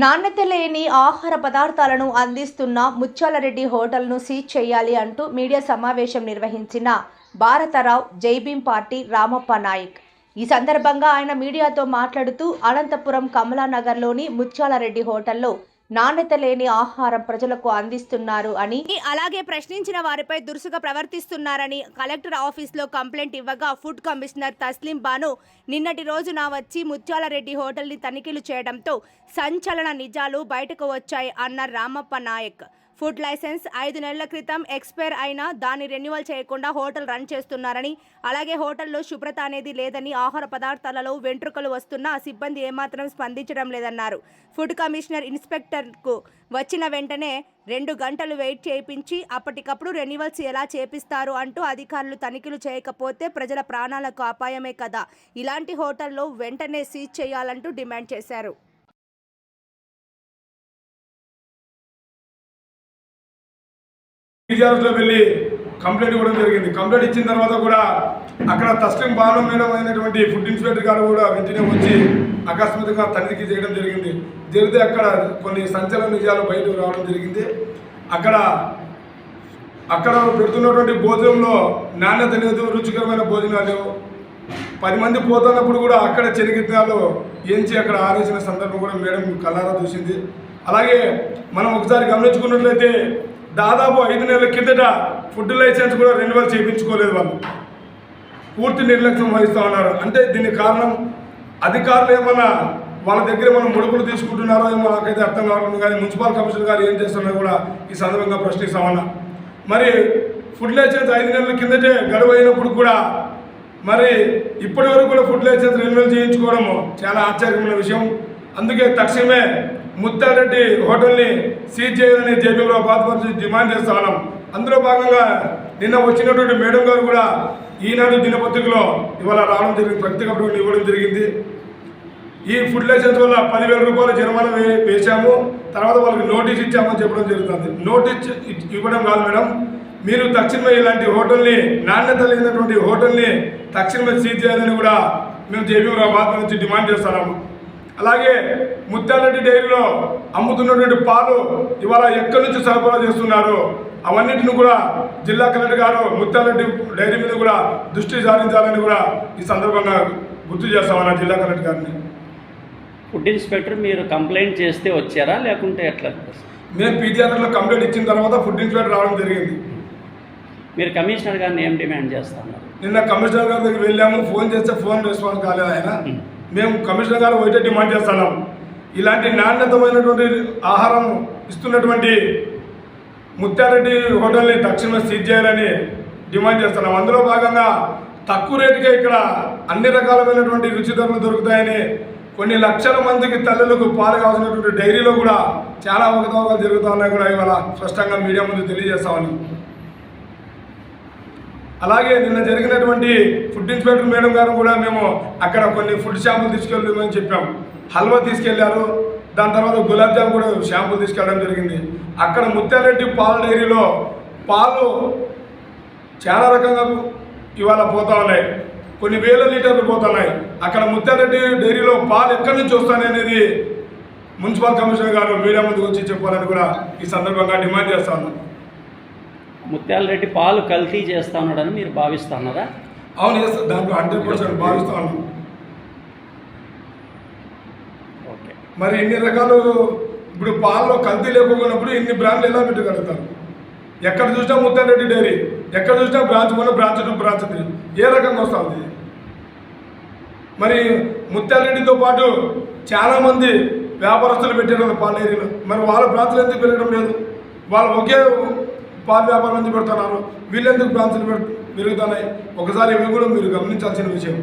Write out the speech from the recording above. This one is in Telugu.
నాణ్యత లేని ఆహార పదార్థాలను అందిస్తున్న ముత్యాలరెడ్డి హోటల్ను సీజ్ చేయాలి అంటూ మీడియా సమావేశం నిర్వహించిన భారతరావు జైభీం పార్టీ రామప్ప నాయక్. ఈ సందర్భంగా ఆయన మీడియాతో మాట్లాడుతూ అనంతపురం కమలానగర్లోని ముత్యాలరెడ్డి హోటల్లో నాణ్యత లేని ఆహారం ప్రజలకు అందిస్తున్నారు అని అలాగే ప్రశ్నించిన వారిపై దురుసుగా ప్రవర్తిస్తున్నారని కలెక్టర్ ఆఫీస్లో కంప్లైంట్ ఇవ్వగా ఫుడ్ కమిషనర్ తస్లిం బాను నిన్నటి రోజున వచ్చి ముత్యాలరెడ్డి హోటల్ని తనిఖీలు చేయడంతో సంచలన నిజాలు బయటకు వచ్చాయి అన్న రామప్ప నాయక్. ఫుడ్ లైసెన్స్ ఐదు నెలల క్రితం ఎక్స్పైర్ అయినా దాన్ని రెన్యువల్ చేయకుండా హోటల్ రన్ చేస్తున్నారని అలాగే హోటల్లో శుభ్రత అనేది లేదని ఆహార పదార్థాలలో వెంట్రుకలు వస్తున్నా ఆ సిబ్బంది ఏమాత్రం స్పందించడం లేదన్నారు. ఫుడ్ కమిషనర్ ఇన్స్పెక్టర్కు వచ్చిన వెంటనే రెండు గంటలు వెయిట్ చేయించి అప్పటికప్పుడు రెన్యువల్స్ ఎలా చేపిస్తారు అంటూ అధికారులు తనిఖీలు చేయకపోతే ప్రజల ప్రాణాలకు అపాయమే కదా. ఇలాంటి హోటల్లో వెంటనే సీజ్ చేయాలంటూ డిమాండ్ చేశారు. లో వెళ్ళి కంప్లైంట్ ఇవ్వడం జరిగింది. కంప్లైంట్ ఇచ్చిన తర్వాత కూడా అక్కడ తస్లిం బాను మేడం అయినటువంటి ఫుడ్ ఇన్స్పెక్టర్ గారు కూడా వెంటనే వచ్చి అకస్మాత్తుగా తనిఖీ చేయడం జరిగింది. జరిగితే అక్కడ కొన్ని సంచలన నిజాలు బయటకు రావడం జరిగింది. అక్కడ అక్కడ పెడుతున్నటువంటి భోజనంలో నాణ్యత లేదు రుచికరమైన భోజనాలు పది మంది పోతున్నప్పుడు కూడా అక్కడ చెనిగిత్తాలు ఏంచి అక్కడ ఆరేసిన సందర్భం కూడా మేడం కళ్ళారా చూసింది. అలాగే మనం ఒకసారి గమనించుకున్నట్లయితే దాదాపు ఐదు నెలల కిందట ఫుడ్ లైసెన్స్ కూడా రెన్యువల్ చేయించుకోలేదు వాళ్ళు. పూర్తి నిర్లక్ష్యం వహిస్తూ ఉన్నారు. అంటే దీనికి కారణం అధికారులు ఏమన్నా వాళ్ళ దగ్గర మనం ముడుపులు తీసుకుంటున్నారో ఏమో నాకైతే అర్థం కావట్లేదు. కానీ మున్సిపల్ కమిషనర్ గారు ఏం చేస్తున్నారో కూడా ఈ సందర్భంగా ప్రశ్నిస్తామన్నా మరి ఫుడ్ లైసెన్స్ ఐదు నెలల కిందటే గడువు అయినప్పుడు కూడా మరి ఇప్పటి వరకు కూడా ఫుడ్ లైసెన్స్ రెన్యువల్ చేయించుకోవడం చాలా ఆశ్చర్యమైన విషయం. అందుకే తక్షణమే ముత్తారెడ్డి హోటల్ని సీజ్ చేయాలని జేపీలో బాధపరిచి డిమాండ్ చేస్తా ఉన్నాం. అందులో భాగంగా నిన్న వచ్చినటువంటి మేడం గారు కూడా ఈనాడు దినపత్రికలో ఇవాళ రావడం జరిగింది ప్రత్యేక ప్రకటన ఇవ్వడం జరిగింది. ఈ ఫుడ్ లైసెన్స్ వల్ల పదివేల రూపాయలు జరిమానా వే- వేశాము. తర్వాత వాళ్ళకి నోటీస్ ఇచ్చామని చెప్పడం జరుగుతుంది. నోటీస్ ఇవ్వడం కాదు మేడం. మీరు తక్షణమే ఇలాంటి హోటల్ని నాణ్యత లేనటువంటి హోటల్ని తక్షణమే సీజ్ చేయాలని కూడా మేము జేబీ బాధ నుంచి డిమాండ్ చేస్తున్నాము అలాగే ముత్యాలరెడ్డి డైరీలో అమ్ముతున్నటువంటి పాలు ఇవాళ ఎక్కడి నుంచి సరఫరా చేస్తున్నారు? అవన్నిటిని కూడా జిల్లా కలెక్టర్ గారు ముత్యాలరెడ్డి డైరీ మీద కూడా దృష్టి సారించాలని కూడా ఈ సందర్భంగా గుర్తు చేస్తామన్న జిల్లా కలెక్టర్ గారిని. ఫుడ్ ఇన్స్పెక్టర్ మీరు కంప్లైంట్ చేస్తే వచ్చారా? లేకుంటే ఎట్లా? మేము పీజీఆర్లో కంప్లైంట్ ఇచ్చిన తర్వాత ఫుడ్ ఇన్స్పెక్టర్ రావడం జరిగింది. మీరు కమిషనర్ గారిని ఏం డిమాండ్ చేస్తున్నారు? నిన్న కమిషనర్ గారి దగ్గరికి వెళ్ళాము ఫోన్ చేస్తే ఫోన్ రెస్పాన్స్ కాలేదు ఆయన. మేము కమిషనర్ గారు ఒకటే డిమాండ్ చేస్తున్నాం. ఇలాంటి నాణ్యతమైనటువంటి ఆహారం ఇస్తున్నటువంటి ముత్యారెడ్డి హోటల్ని తక్షణమే సీజ్ చేయాలని డిమాండ్ చేస్తున్నాం. అందులో భాగంగా తక్కువ రేటుకే ఇక్కడ అన్ని రకాలమైనటువంటి రుచి ధరలు దొరుకుతాయని కొన్ని లక్షల మందికి తల్లులకు పాలు కావాల్సినటువంటి డైరీలో కూడా చాలా అవకతవకాలు జరుగుతూ ఉన్నాయి కూడా ఇవాళ స్పష్టంగా మీడియా ముందు తెలియజేస్తామని అలాగే నిన్న జరిగినటువంటి ఫుడ్ ఇన్స్పెక్టర్ మేడం గారు కూడా మేము అక్కడ కొన్ని ఫుడ్ షాంపులు తీసుకెళ్ళమని చెప్పాం. హల్వా తీసుకెళ్ళారు. దాని తర్వాత గులాబ్ జామ్ కూడా షాంపులు తీసుకెళ్ళడం జరిగింది. అక్కడ ముత్యాలరెడ్డి పాల డైరీలో పాలు చాలా రకంగా ఇవాళ పోతా ఉన్నాయి. కొన్ని వేల లీటర్లు పోతున్నాయి అక్కడ ముత్యారెడ్డి డైరీలో పాలు ఎక్కడి నుంచి వస్తాయి అనేది మున్సిపల్ కమిషనర్ గారు మీడియా ముందుకు వచ్చి చెప్పాలని కూడా ఈ సందర్భంగా డిమాండ్ చేస్తాను ముత్యాల రెడ్డి పాలు కల్తీ చేస్తా ఉన్నాడని మీరు భావిస్తున్నారా? అవును దాంట్లో హండ్రెడ్ పర్సెంట్ భావిస్తా ఉన్నాం ఓకే మరి ఇన్ని రకాలు? ఇప్పుడు పాలలో కల్తీ లేకపోయినప్పుడు ఇన్ని బ్రాండ్లు ఎలా పెట్టగలుగుతారు? ఎక్కడ చూసినా ముత్తారెడ్డి డైరీ ఎక్కడ చూసినా branch one branch two branch three. ఏ రకంగా వస్తా ఉంది మరి ముత్యాలరెడ్డితో పాటు చాలామంది వ్యాపారస్తులు పెట్టారు పాల డైరీలో. మరి వాళ్ళ బ్రాంచ్లు ఎందుకు పెరగడం లేదు? వాళ్ళు ఒకే పాల వ్యాపారం పెడుతున్నారు. వీళ్ళెందుకు బ్రాంచ్లు పెడు పెరుగుతున్నాయి? ఒకసారి ఇవి కూడా మీరు గమనించాల్సిన విషయం.